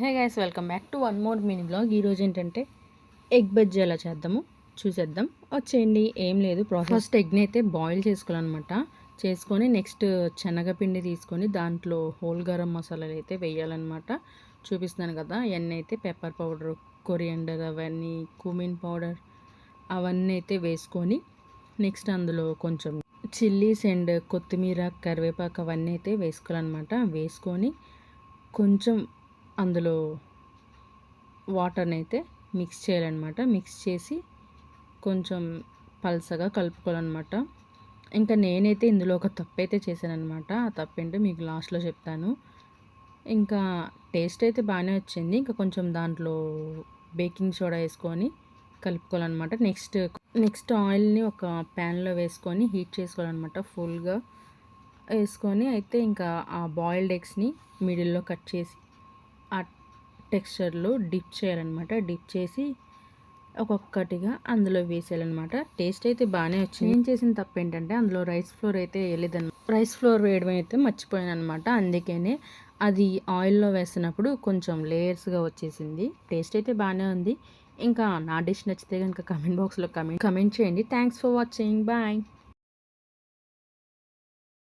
Hey guys welcome back to one more mini blog. ఈరోజు ఏంటంటే egg bajji ఎలా చేద్దాము చూసేద్దాం. వచ్చేయండి ఏం లేదు ప్రాసెస్ ఫస్ట్ ఎగ్ని అయితే బాయిల్ చేసుకోవాలన్నమాట. చేసుకొని నెక్స్ట్ శనగపిండి తీసుకొని దాంట్లో హోల్ గరం మసాలాలు అయితే వేయాలన్నమాట. చూపిస్తున్నాను కదా అవన్నీ అయితే పెప్పర్ పౌడర్ కొరియండర్ అవన్నీ కుమిన్ పౌడర్ అవన్నీ అయితే వేసుకొని నెక్స్ట్ అందులో కొంచెం చిల్లీస్ అండ్ కొత్తిమీర కరివేపాకు అవన్నీ అయితే వేసుకోవాలన్నమాట. వేసుకొని కొంచెం అందులో వాటర్ని అయితే మిక్స్ చేయాలన్నమాట. మిక్స్ చేసి కొంచెం పల్సగా కలుపుకోవాలన్నమాట. ఇంకా నేనైతే ఇందులో ఒక తప్పు అయితే చేశానమాట ఆ తప్పు ఏంటో మీకు లాస్ట్లో చెప్తాను. ఇంకా టేస్ట్ అయితే బాగానే వచ్చింది. ఇంకా కొంచెం దాంట్లో బేకింగ్ సోడా వేసుకొని కలుపుకోవాలన్నమాట. నెక్స్ట్ నెక్స్ట్ ఆయిల్ని ఒక ప్యాన్లో వేసుకొని హీట్ చేసుకోవాలన్నమాట. ఫుల్గా వేసుకొని అయితే ఇంకా ఆ బాయిల్డ్ ఎగ్స్ని మిడిల్లో కట్ చేసి ఆ టెక్స్చర్లో డిప్ చేయాలన్నమాట. డిప్ చేసి ఒక్కొక్కటిగా అందులో వేసేయాలన్నమాట. టేస్ట్ అయితే బాగానే వచ్చింది. నేను చేసిన తప్పు ఏంటంటే అందులో రైస్ ఫ్లోర్ అయితే వేయలేదన్నమాట రైస్ ఫ్లోర్ వేయడం అయితే మర్చిపోయాను అనమాట అందుకనే అది ఆయిల్లో వేసినప్పుడు కొంచెం లేయర్స్గా వచ్చేసింది. టేస్ట్ అయితే బాగానే ఉంది. ఇంకా నా డిష్ నచ్చితే కనుక కమెంట్ బాక్స్లో కమెంట్ కమెంట్ చేయండి. Thanks for watching. బాయ్.